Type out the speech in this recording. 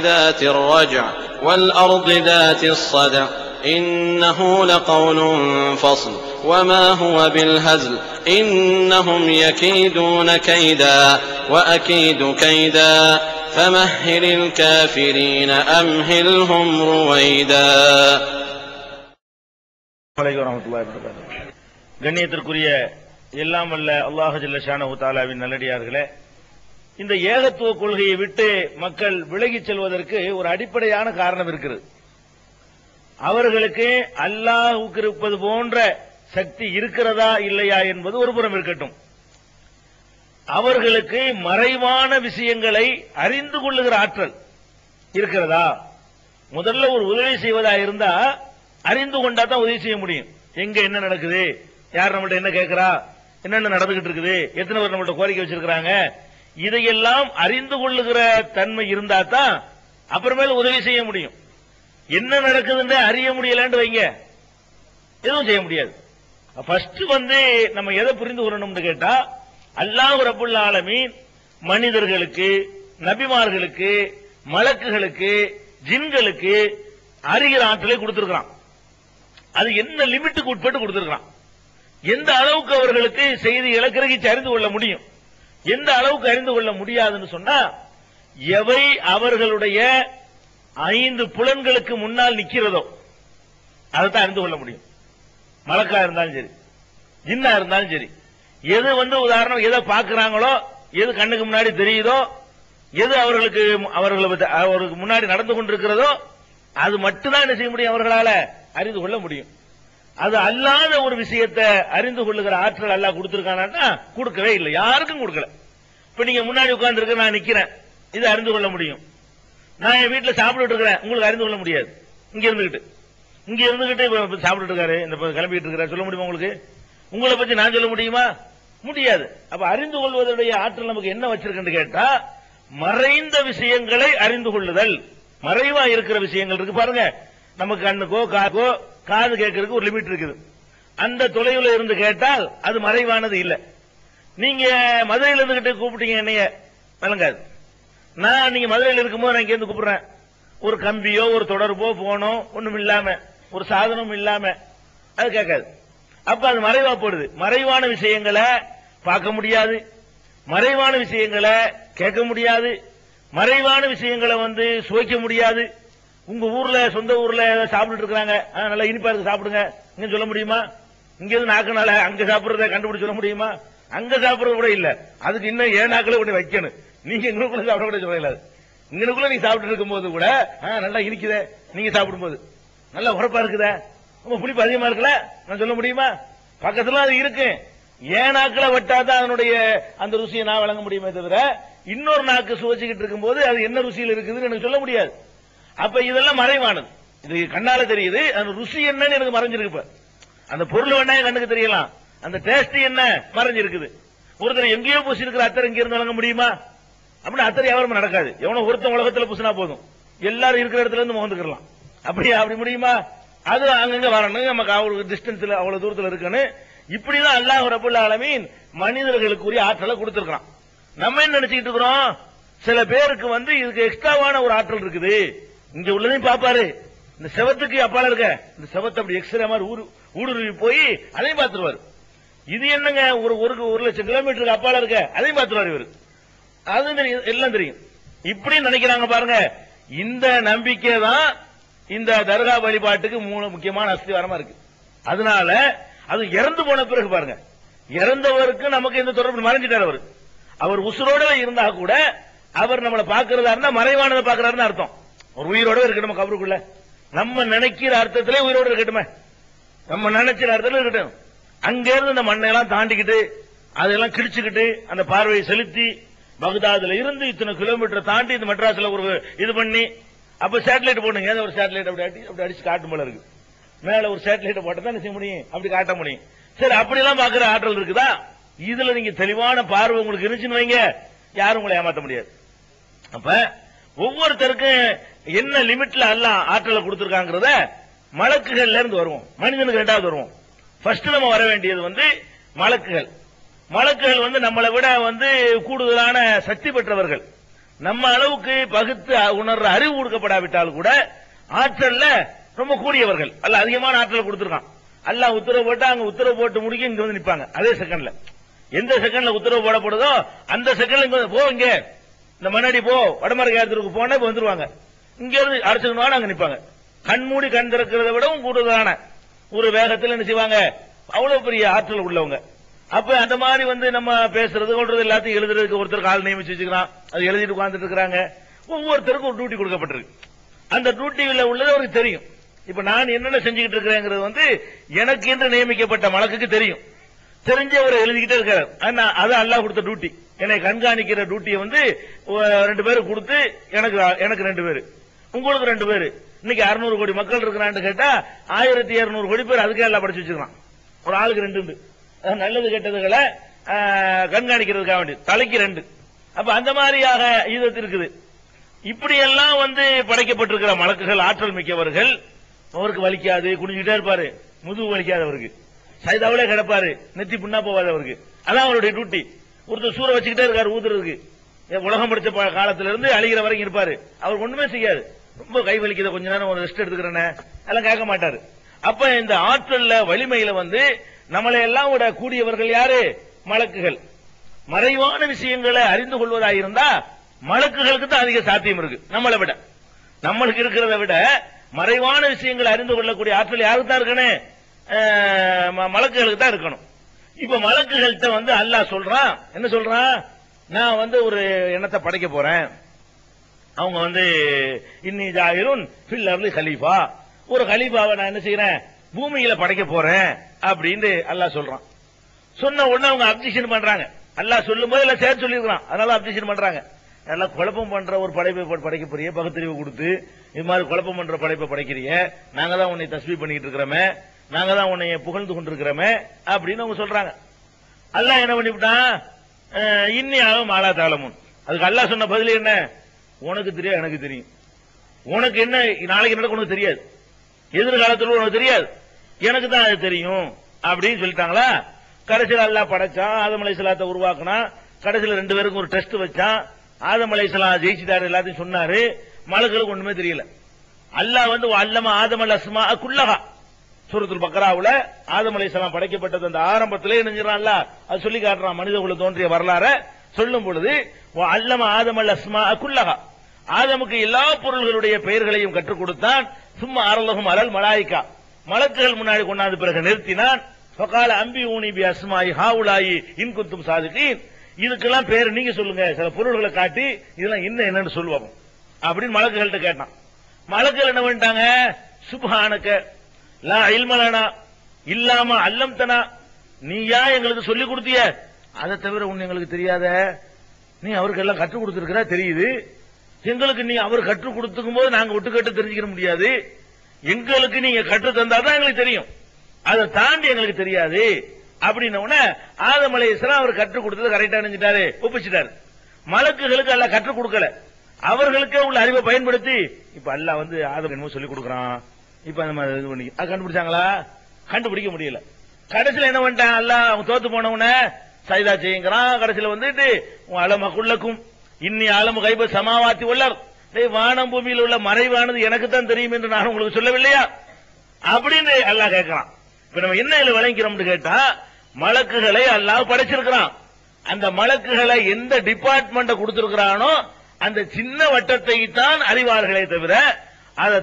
ذات الرجع والأرض ذات الصدع إنه لقول فصل وما هو بالهزل إنهم يكيدون كيدا وأكيد كيدا فمهل الكافرين أمهلهم رويدا வலைக்கம் வரமத்துல்லாஹி வபரகாத்துஹு. கண்ணியத்திற்குரிய எல்லாம் வல்ல அல்லாஹ் ஜல்ல ஷானஹு தஆலாவின் நல்லடியார்களே இந்த ஏகத்துவ கொள்கையை விட்டு மக்கள் விலகிச் செல்வதற்கு ஒரு அடிப்படையான காரணம் இருக்கிறது. அவர்களுக்கு அல்லாஹுக்கு இருப்பது போன்ற சக்தி இருக்கிறதா இல்லையா என்பது ஒரு புறம் இருக்கட்டும். அவர்களுக்கு மறைவான விஷயங்களை அறிந்து கொள்ளுகிற ஆற்றல் இருக்கிறதா? முதல்ல ஒரு உதவி செய்வதா இருந்தா அறிந்து கொண்டா தான் உதவி செய்ய முடியும். எங்க என்ன நடக்குது? யார் நம்மள்ட்ட என்ன கேட்கிறா என்னென்ன நடந்துகிட்டு இருக்குது? எத்தனை பேர் நம்மள்ட்ட கோரிக்கை வச்சிருக்காங்க இதையெல்லாம் அறிந்து கொள்ளுகிற தன்மை இருந்தா தான் அப்புறமேல உதவி செய்ய முடியும். என்ன நடக்குதுன்னு அறிய முடியலன்னு வைங்க. எதுவும் செய்ய முடியாது. ஃபர்ஸ்ட் வந்து நம்ம எதை புரிந்து கொள்ளணும்னு கேட்டா அல்லாஹ் ரபுல் ஆலமீன் மனிதர்களுக்கு நபிமார்களுக்கு மலக்குகளுக்கு ஜின்களுக்கு அறிகிற ஆற்றலை கொடுத்திருக்கிறான். அது என்ன லிமிட்டுக்கு உட்பட்டு கொடுத்திருக்கிறான். எந்த அளவுக்கு அவர்களுக்கு செய்திகளை கிரகிச்சு அறிந்து கொள்ள முடியும். எந்த அளவுக்கு அறிந்து கொள்ள முடியாதுன்னு சொன்னா எவை அவர்களுடைய ஐந்து புலன்களுக்கு முன்னால் நிக்கிறதோ அதைத்தான் அறிந்து கொள்ள முடியும். மலக்கா இருந்தாலும் சரி ஜின்னா இருந்தாலும் சரி எது வந்து உதாரணம் எதை பார்க்கிறாங்களோ எது கண்ணுக்கு முன்னாடி தெரியுதோ எது அவர்களுக்கு அவர்களை அவர்களுக்கு முன்னாடி நடந்து கொண்டிருக்கிறதோ அது மட்டும்தான் என்ன செய்ய முடியும் அவர்களால? அறிந்து கொள்ள முடியும். அது அல்லாத ஒரு விஷயத்தை அறிந்து கொள்ளுகிற ஆற்றல் அல்லா கொடுத்திருக்கானா கொடுக்கவே இல்லை. யாருக்கும் கொடுக்கல. இப்ப நீங்க முன்னாடி உட்கார்ந்து இருக்க நான் நிக்கிறேன். இது அறிந்து கொள்ள முடியும். நான் என் வீட்டில் சாப்பிட்டு இருக்கிறேன். உங்களுக்கு அறிந்து கொள்ள முடியாது. இங்க இருந்துகிட்டு. இங்க இருந்துகிட்டு சாப்பிட்டு இருக்காரு. இந்த கிளம்பிட்டு இருக்கிறார். சொல்ல முடியுமா உங்களுக்கு? உங்களை பத்தி நான் சொல்ல முடியுமா? முடியாது. அப்ப அறிந்து கொள்வதுடைய ஆற்றல் நமக்கு என்ன வச்சிருக்குன்னு கேட்டா மறைந்த விஷயங்களை அறிந்து கொள்ளுதல். மறைவா இருக்கிற விஷயங்கள் இருக்கு பாருங்க. நமக்கு கண்ணுக்கோ காக்கோ காது கேட்கறதுக்கு ஒரு லிமிட் இருக்குது. அந்த தொலைவில் இருந்து கேட்டால் அது மறைவானது இல்லை. நீங்க மதுரையில இருந்துகிட்டு கூப்பிட்டீங்க என்னைய விளங்காது. நான் நீங்க மதுரையில் இருக்கும்போது நான் இங்கேருந்து கூப்பிடுறேன். ஒரு கம்பியோ ஒரு தொடர்போ போனோ ஒன்றும் இல்லாம ஒரு சாதனமும் இல்லாம அது கேட்காது. அப்ப அது மறைவா போடுது. மறைவான விஷயங்களை பார்க்க முடியாது. மறைவான விஷயங்களை கேட்க முடியாது. மறைவான விஷயங்களை வந்து சுவைக்க முடியாது. உங்க ஊர்ல சொந்த ஊர்ல ஏதோ சாப்பிட்டுட்டு இருக்காங்க நல்லா இனிப்பா இருக்கு சாப்பிடுங்க. இங்க சொல்ல முடியுமா? இங்க இருந்து நாக்குனால அங்க சாப்பிடுறத கண்டுபிடிச்சு சொல்ல முடியுமா? அங்க சாப்பிடுறது கூட இல்ல. அதுக்கு இன்னும் ஏன் நாக்கள கொண்டு வைக்கணும்? நீங்க எங்களுக்குள்ள சாப்பிட கூட சொல்ல இல்லாது. இங்கனுக்குள்ள நீ சாப்பிட்டு இருக்கும்போது கூட ஆ, நல்லா இனிக்குதே. நீங்க சாப்பிடும்போது. நல்லா உரப்பா இருக்குதே. ரொம்ப புளிப்பு அதிகமா இருக்குல்ல? நான் சொல்ல முடியுமா? பக்கத்துல அது இருக்கு. ஏன் நாக்களை வெட்டாதான் அதனுடைய அந்த ருசியை நான் வழங்க முடியுமே தவிர இன்னொரு நாக்கு சுவைச்சுக்கிட்டு இருக்கும்போது அது என்ன ருசியில் இருக்குதுன்னு எனக்கு சொல்ல முடியாது. அப்ப இதெல்லாம் மறைவானது. இது கண்ணால தெரியுது. அந்த ருசி என்னன்னு எனக்கு மறைஞ்சிருக்கு இப்ப. அந்த பொருள் வேணா கண்ணுக்கு தெரியலாம். அந்த டேஸ்ட் என்ன மறைஞ்சிருக்குது. ஒருத்தர் எங்கேயோ பூசி இருக்கிற அத்தர் இங்க இருந்து வழங்க முடியுமா? அப்படின்னு அத்தர் வியாபாரம் நடக்காது. எவனோ ஒருத்தன் உலகத்துல பூசினா போதும். எல்லாரும் இருக்கிற இடத்துல இருந்து முகந்துக்கலாம் அப்படியா அப்படி முடியுமா? அது அங்கங்க வரணும். நமக்கு அவ்வளவு டிஸ்டன்ஸ்ல அவ்வளவு தூரத்தில் இருக்குன்னு இப்படிதான் அல்லாஹ் ரபுல்ல ஆலமீன் மனிதர்களுக்குரிய ஆற்றலை கொடுத்துருக்கான் நம்ம என்ன நினைச்சுக்கிட்டு இருக்கிறோம்? சில பேருக்கு வந்து இதுக்கு எக்ஸ்ட்ராவான ஒரு ஆற்றல் இருக்குது. இங்க உள்ளதையும் பாப்பாரு இந்த செவத்துக்கு அப்பால இருக்க இந்த செவத்தை அப்படி எக்ஸ்ரே மாதிரி ஊரு ஊடுருவி போய் அதையும் பார்த்துருவாரு. இது என்னங்க? ஒரு ஒரு ஒரு லட்சம் கிலோமீட்டருக்கு அப்பால இருக்க அதையும் பார்த்துருவாரு இவரு. அது தெரியும் எல்லாம் தெரியும். இப்படி நினைக்கிறாங்க பாருங்க. இந்த நம்பிக்கை தான் இந்த தர்கா வழிபாட்டுக்கு மூணு முக்கியமான அஸ்திவாரமா இருக்கு. அதனால அது இறந்து போன பிறகு பாருங்க. இறந்தவருக்கு நமக்கு இந்த தொடர்பு மறைஞ்சிட்டார் அவர். அவர் உசுரோட இருந்தா கூட அவர் நம்மளை பாக்குறதா இருந்தா மறைவானதை பாக்குறாருன்னு அர்த்தம். ஒரு உயிரோட இருக்கட்டும் கபருக்குள்ள? நம்ம நினைக்கிற அர்த்தத்திலே உயிரோட இருக்கட்டுமே. நம்ம நினைக்கிற அர்த்தத்தில் இருக்கட்டும். அங்கிருந்து இந்த மண்ணெல்லாம் தாண்டிக்கிட்டு அதெல்லாம் கிழிச்சுக்கிட்டு அந்த பார்வையை செலுத்தி பகுதாதுல இருந்து இத்தனை கிலோமீட்டர் தாண்டி இந்த மெட்ராஸ்ல ஒரு இது பண்ணி அப்ப சேட்டலைட் போடுங்க ஏதோ ஒரு சேட்டலைட் அப்படி அடி அப்படி அடிச்சு காட்டும் போல இருக்கு. மேல ஒரு சேட்டலைட் போட்டு தான் செய்ய முடியும்? அப்படி காட்ட முடியும். சரி அப்படிலாம் பாக்குற ஆற்றல் இருக்குதா? இதுல நீங்க தெளிவான பார்வை உங்களுக்கு இருந்துச்சுன்னு வைங்க. யாரும் உங்களை ஏமாத்த முடியாது. அப்ப ஒவ்வொருத்தருக்கும் என்ன லிமிட்ல எல்லாம் ஆற்றலை கொடுத்திருக்காங்கிறத மலக்குகள்ல இருந்து வருவோம். மனிதனுக்கு ரெண்டாவது வருவோம். ஃபர்ஸ்ட் நம்ம வர வேண்டியது வந்து மலக்குகள். மலக்குகள் வந்து நம்மளை விட வந்து கூடுதலான சக்தி பெற்றவர்கள். நம்ம அளவுக்கு பகுத்து உணர்ற அறிவு கொடுக்கப்படாவிட்டால் கூட ஆற்றல்ல ரொம்ப கூடியவர்கள். அல்ல அதிகமான ஆற்றல் கொடுத்திருக்கான். அல்ல உத்தரவு போட்டா அங்க உத்தரவு போட்டு முடிக்க இங்க வந்து நிப்பாங்க. அதே செகண்ட்ல எந்த செகண்ட்ல உத்தரவு போடப்படுதோ அந்த செகண்ட்ல இங்க வந்து, போ இங்க. இந்த மண்ணாடி போ. வடமரக்கு கேத்திற்கு போனா இப்ப வந்துருவாங்க. இங்க இருந்து அடிச்சுக்கணும் அங்க நிப்பாங்க. கண்மூடி கண் திறக்கிறத விடவும் கூடுதலான ஒரு வேகத்தில் என்ன செய்வாங்க? அவ்வளவு பெரிய ஆற்றல் உள்ளவங்க. அப்ப அந்த மாதிரி வந்து நம்ம பேசுறது கொள்றது எல்லாத்தையும் எழுதுறதுக்கு ஒருத்தருக்கு ஆள் நியமிச்சு வச்சுக்கலாம். அது எழுதிட்டு உட்கார்ந்துட்டு இருக்கிறாங்க. ஒவ்வொருத்தருக்கும் ஒரு டியூட்டி கொடுக்கப்பட்டிருக்கு. அந்த டியூட்டியில உள்ளது அவருக்கு தெரியும். இப்ப நான் என்னென்ன செஞ்சுக்கிட்டு இருக்கிறேங்கிறது வந்து எனக்கு என்று நியமிக்கப்பட்ட மலக்குக்கு தெரியும். தெரிஞ்சு அவர் எழுதிக்கிட்டே இருக்காரு. ஆனா அது அல்லாஹ் கொடுத்த டியூட்டி என்னை கண்காணிக்கிற டியூட்டியை வந்து ரெண்டு பேரும் கொடுத்து எனக்கு எனக்கு ரெண்டு பேரும் உங்களுக்கு ரெண்டு பேரு. இன்னைக்கு 600 கோடி மக்கள் இருக்கிறான்னு கேட்டா ஆயிரத்தி இருநூறு கோடி பேர் அதுக்கே எல்லாம் படிச்சு வச்சுக்கலாம் ஒரு ஆளுக்கு ரெண்டு உண்டு. நல்லது கெட்டதுகளை கண்காணிக்கிறதுக்காக வேண்டி. தலைக்கு ரெண்டு. அப்ப அந்த மாதிரியாக ஈதத்து இருக்குது. இப்படி எல்லாம் வந்து படைக்கப்பட்டிருக்கிற மலக்குகள் ஆற்றல் மிக்கவர்கள் அவருக்கு வலிக்காது குடிஞ்சுட்டே இருப்பாரு. முதுகு வலிக்காது அவருக்கு. சைதாவிலே கிடப்பாரு. நெத்தி புண்ணா போவாது அவருக்கு. அதான் அவருடைய டியூட்டி ஒருத்தர் சூற வச்சுக்கிட்டே இருக்காரு ஊதுறதுக்கு. உலகம் படிச்ச காலத்திலிருந்து அழிகிற வரைக்கும் இருப்பாரு. அவர் ஒண்ணுமே செய்யாது. ரொம்ப கை வலிக்குது கொஞ்ச நேரம் ஒரு ரெஸ்ட் எடுத்துக்கிறேன்னு அதெல்லாம் கேட்க மாட்டாரு. அப்ப இந்த ஆற்றல்ல வலிமையில வந்து நம்மளை எல்லாம் விட கூடியவர்கள் யாரு? மலக்குகள். மறைவான விஷயங்களை அறிந்து கொள்வதாயிருந்தா மலக்குகளுக்கு தான் அதிக சாத்தியம் இருக்கு நம்மளை விட. நம்மளுக்கு இருக்கிறத விட மறைவான விஷயங்களை அறிந்து கொள்ளக்கூடிய ஆற்றல் யாருக்கு தான் இருக்கணும்? மலக்குகளுக்கு தான் இருக்கணும். இப்ப மலக்குகள்கிட்ட வந்து அல்லாஹ் சொல்றான் என்ன சொல்றான்? நான் வந்து ஒரு எண்ணத்தை படைக்க போறேன். அவங்க வந்து இன்னி ஜாகிரும் ஃபில் அர்லி கலீஃபா ஒரு கலீஃபாவை நான் என்ன செய்யறேன் பூமியில படைக்க போறேன் அப்படின்னு அல்லாஹ் சொல்றான். சொன்ன உடனே அவங்க அப்ஜெக்ஷன் பண்றாங்க. அல்லாஹ் சொல்லும் போது எல்லாம் சேர்த்து சொல்லிருக்கான் அதனால அப்ஜெக்ஷன் பண்றாங்க. நல்லா குழப்பம் பண்ற ஒரு படைப்பை படைக்க போறிய பகுத்தறிவு கொடுத்து இது மாதிரி குழப்பம் பண்ற படைப்பை படைக்கிறிய நாங்க தான் உன்னை தஸ்பீ பண்ணிட்டு இருக்கிறோமே நாங்க தான் உன்னை புகழ்ந்து கொண்டிருக்கிறோமே அப்படின்னு அவங்க சொல்றாங்க. அல்லாஹ் என்ன பண்ணிவிட்டான்? இன்னி ஆகும் ஆளா தாளமுன் அதுக்கு அல்லாஹ் சொன்ன பதில் என்ன? உனக்கு தெரியாது எனக்கு தெரியும். உனக்கு என்ன நாளைக்கு நடக்கும் உனக்கு தெரியாது. எதிர்காலத்தில் உனக்கு தெரியாது. எனக்கு தான் அது தெரியும் அப்படின்னு சொல்லிட்டாங்களா? கடைசியில் அல்லாஹ் படைச்சான் ஆதமலை அலைஹிஸ்ஸலாத்தை உருவாக்குனான் கடைசியில் ரெண்டு பேருக்கும் ஒரு டெஸ்ட் வச்சான் ஆதமலை அலைஹிஸ்ஸலாம் ஜெயிச்சிட்டாரு எல்லாத்தையும் சொன்னாரு மலக்களுக்கு ஒண்ணுமே தெரியல. அல்லாஹ் வந்து அல்லமா ஆதமல் அஸ்மா குல்லகா சூரத்துல் பக்கராவுல ஆதம் அலைஹிஸ்ஸலாம் படைக்கப்பட்டது அந்த ஆரம்பத்திலே நினைஞ்சிடறான்ல அது சொல்லி காட்டுறான் மனித குல தோன்றிய வரலாற சொல்லும் பொழுது அல்லம ஆதம் அல் அஸ்மா குல்லகா ஆதமுக்கு எல்லா பொருள்களுடைய பெயர்களையும் கற்றுக் கொடுத்தான். சும்மா அரலகம் அலல் மலாய்க்கா. மலக்குகள் முன்னாடி கொண்டாந்து பிறகு நிறுத்தினான். ஃபகால அம்பி ஊனி பி அஸ்மாயி ஹாவுலாயி இன்குத்தும் சாதுக்கீன் இதுக்கெல்லாம் பேர் நீங்க சொல்லுங்க. சில பொருள்களை காட்டி இதெல்லாம் என்ன என்னன்னு சொல்லுவாங்க அப்படின்னு மலக்குகள்கிட்ட கேட்டான். மலக்குகள் என்ன பண்ணிட்டாங்க? சுபஹானக்க லா இல்மலனா இல்லாம அல்லம்தனா. நீயா எங்களுக்கு சொல்லி கொடுத்திய? அதை தவிர ஒண்ணு எங்களுக்கு தெரியாத நீ அவருக்கு எல்லாம் கற்றுக் கொடுத்திருக்கிற தெரியுது. எங்களுக்கு நீ அவர் கற்றுக் கொடுத்துக்கும் போது நாங்க விட்டு கேட்டு தெரிஞ்சுக்க முடியாது. எங்களுக்கு நீங்க கற்று தந்தாதான் எங்களுக்கு தெரியும். அதை தாண்டி எங்களுக்கு தெரியாது. அப்படின்ன உடனே ஆதம் அவர் கற்றுக் கொடுத்தது கரெக்டா நினைச்சிட்டாரு ஒப்பிச்சிட்டாரு. மலக்குகளுக்கு எல்லாம் கற்றுக் கொடுக்கல. அவர்களுக்கே உள்ள அறிவை பயன்படுத்தி இப்ப அல்ல வந்து ஆதம் என்னமோ சொல்லி கொடுக்குறான். இப்ப நம்ம இது பண்ணி அது கண்டுபிடிச்சாங்களா? கண்டுபிடிக்க முடியல. கடைசியில் என்ன பண்ணிட்டான்? அல்ல அவன் தோத்து போனவன சைதா செய்யுங்கிறான் கடைசியில் வந்துட்டு உன் அலமகுள்ளக்கும் இன்னி ஆலமு கைப சமாவாத்தி உள்ளர். வானம் பூமியில் உள்ள மறைவானது எனக்கு தான் தெரியும் என்று நான் உங்களுக்கு சொல்லவில்லையா? அப்படின்னு அல்லாஹ் கேட்கிறான். இப்ப நம்ம என்ன இதுல விளங்கிறோம்னு கேட்டா மலக்குகளை அல்லாஹ் படைச்சிருக்கிறான். அந்த மலக்குகளை எந்த டிபார்ட்மெண்ட் கொடுத்திருக்கிறானோ அந்த சின்ன வட்டத்தை தான் அறிவார்களே தவிர அதை